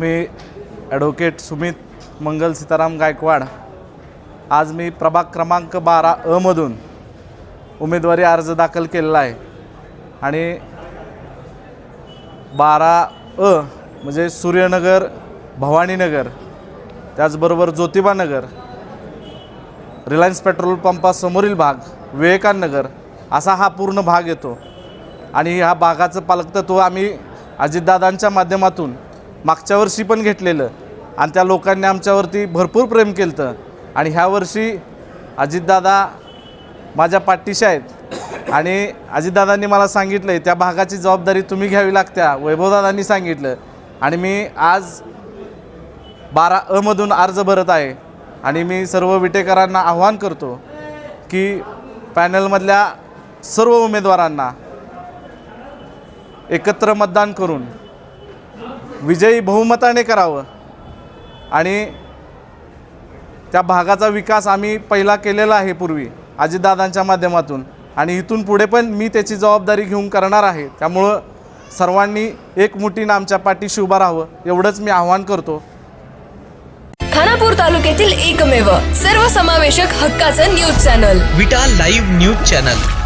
मी advocate Sumit Mangal Sitaram Gaikwad. आज मी प्रभाग क्रमांक बारा अमधून उमेदवारी अर्ज दाखल केलेला आहे. आणि बारा अ म्हणजे सूर्यनगर भवानीनगर त्याचबरोबर ज्योतिबानगर रिलायन्स पेट्रोल पंपासमोरील भाग विवेकानगर नगर असा हा पूर्ण भाग येतो. आणि ह्या भागाचं पालकत्व आम्ही अजितदादांच्या माध्यमातून मागच्या वर्षी पण घेतलेलं. आणि त्या लोकांनी आमच्यावरती भरपूर प्रेम केलं होतं आणि ह्या वर्षी अजितदादा माझ्या पाठीशी आहेत. आणि अजितदादांनी मला सांगितलं आहे त्या भागाची जबाबदारी तुम्ही घ्यावी लागत्या वैभवदादांनी सांगितलं. आणि मी आज बारा अमधून अर्ज भरत आहे. आणि मी सर्व विटेकरांना आव्हान करतो की पॅनलमधल्या सर्व उमेदवारांना एकत्र मतदान करून विजयी बहुमताने करावं. आणि त्या भागाचा विकास आम्ही पहिला केलेला आहे पूर्वी अजितदादांच्या माध्यमातून. आणि इथून पुढे पण मी त्याची जबाबदारी घेऊन करणार आहे. त्यामुळं सर्वांनी एकमुठीनं आमच्या पाठीशी उभं राहावं एवढंच मी आव्हान करतो. खानापूर तालुक्यातील एकमेव सर्वसमावेशक हक्काचं news channel. Vita live news channel.